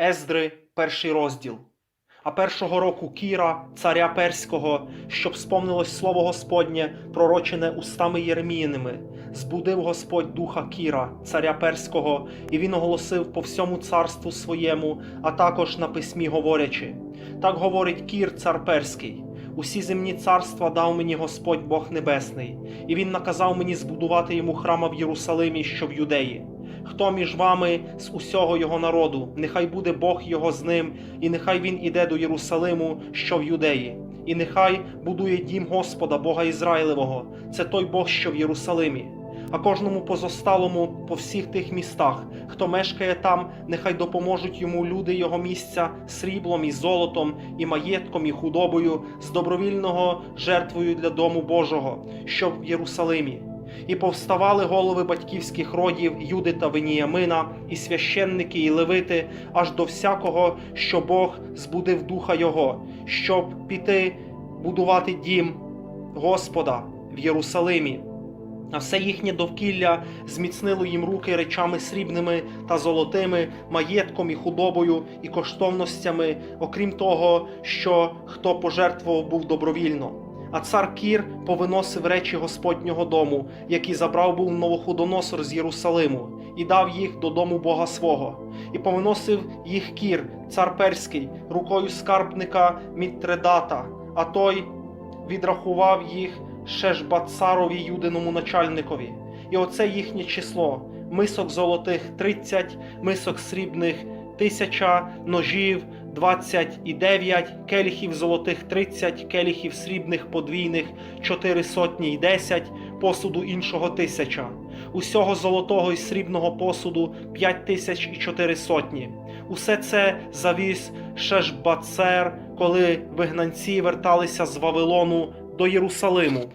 Ездри, перший розділ. А першого року Кіра, царя Перського, щоб сповнилось слово Господнє, пророчене устами Єреміїними, збудив Господь духа Кіра, царя Перського, і він оголосив по всьому царству своєму, а також на письмі говорячи: Так говорить Кір, цар Перський. Усі земні царства дав мені Господь Бог Небесний, і він наказав мені збудувати йому храма в Єрусалимі, що в юдеї. Хто між вами з усього його народу, нехай буде Бог його з ним, і нехай він іде до Єрусалиму, що в юдеї, і нехай будує дім Господа, Бога Ізраїлевого, це той Бог, що в Єрусалимі. А кожному позосталому по всіх тих містах, хто мешкає там, нехай допоможуть йому люди його місця сріблом і золотом, і маєтком, і худобою, з добровільного жертвою для дому Божого, що в Єрусалимі. І повставали голови батьківських родів Юди та Веніямина, і священники, і левити, аж до всякого, що Бог збудив духа його, щоб піти будувати дім Господа в Єрусалимі. А все їхнє довкілля зміцнило їм руки речами срібними та золотими, маєтком і худобою, і коштовностями, окрім того, що хто пожертвував був добровільно. А цар Кір повиносив речі Господнього дому, які забрав був Новоходоносор з Єрусалиму, і дав їх додому Бога свого, і повиносив їх Кір, цар Перський, рукою скарбника Мітредата, а той відрахував їх Шешбацарові юдиному начальникові. І оце їхнє число: мисок золотих 30, мисок срібних тисяча, ножів 29, келіхів золотих 30, келіхів срібних подвійних 4 сотні й 10, посуду іншого тисяча. Усього золотого і срібного посуду 5 тисяч і 4 сотні. Усе це завіз Шешбацер, коли вигнанці верталися з Вавилону до Єрусалиму.